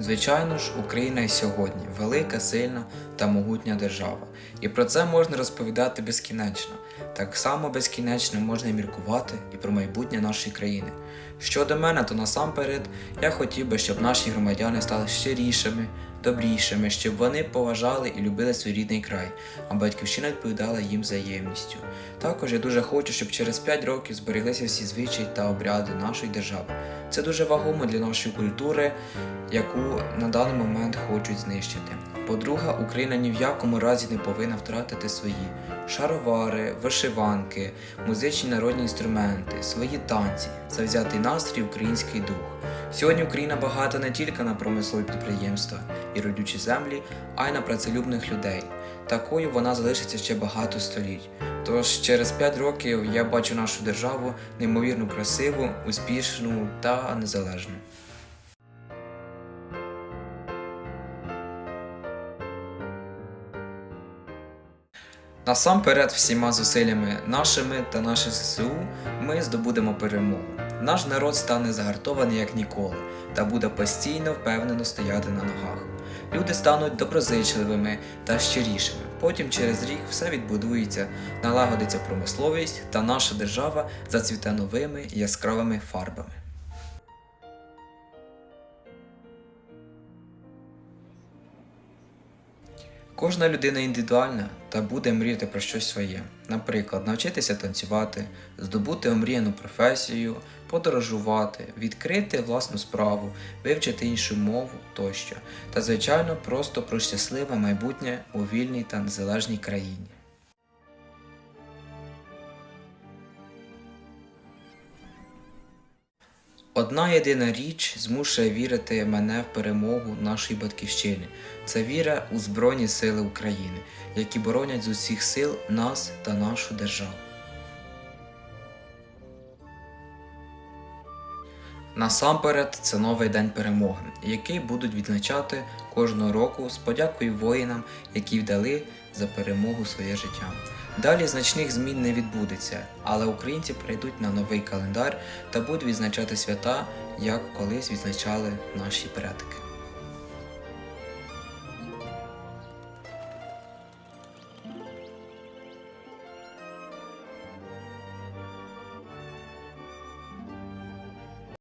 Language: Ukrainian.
Звичайно ж, Україна і сьогодні велика, сильна та могутня держава. І про це можна розповідати безкінечно. Так само безкінечно можна міркувати і про майбутнє нашої країни. Щодо мене, то насамперед я хотів би, щоб наші громадяни стали щирішими, добрішими, щоб вони поважали і любили свій рідний край, а батьківщина відповідала їм взаємністю. Також я дуже хочу, щоб через 5 років збереглися всі звичаї та обряди нашої держави. Це дуже вагомо для нашої культури, яку на даний момент хочуть знищити. По-друге, Україна ні в якому разі не повинна втратити свої шаровари, вишиванки, музичні народні інструменти, свої танці, завзятий настрій, український дух. Сьогодні Україна багата не тільки на промислові підприємства і родючі землі, а й на працелюбних людей. Такою вона залишиться ще багато століть. Тож через 5 років я бачу нашу державу неймовірно красиву, успішну та незалежну. Насамперед, всіма зусиллями нашими та наших ЗСУ ми здобудемо перемогу. Наш народ стане загартований як ніколи та буде постійно впевнено стояти на ногах. Люди стануть доброзичливими та щирішими. Потім через рік все відбудується, налагодиться промисловість, та наша держава зацвіте новими яскравими фарбами. Кожна людина індивідуальна та буде мріяти про щось своє. Наприклад, навчитися танцювати, здобути омріяну професію, подорожувати, відкрити власну справу, вивчити іншу мову тощо. Та, звичайно, просто про щасливе майбутнє у вільній та незалежній країні. Одна єдина річ змушує вірити мене в перемогу нашої батьківщини. Це віра у Збройні Сили України, які боронять з усіх сил нас та нашу державу. Насамперед, це новий день перемоги, який будуть відзначати кожного року з подякою воїнам, які вдали за перемогу своє життя. Далі значних змін не відбудеться, але українці перейдуть на новий календар та будуть відзначати свята, як колись відзначали наші предки.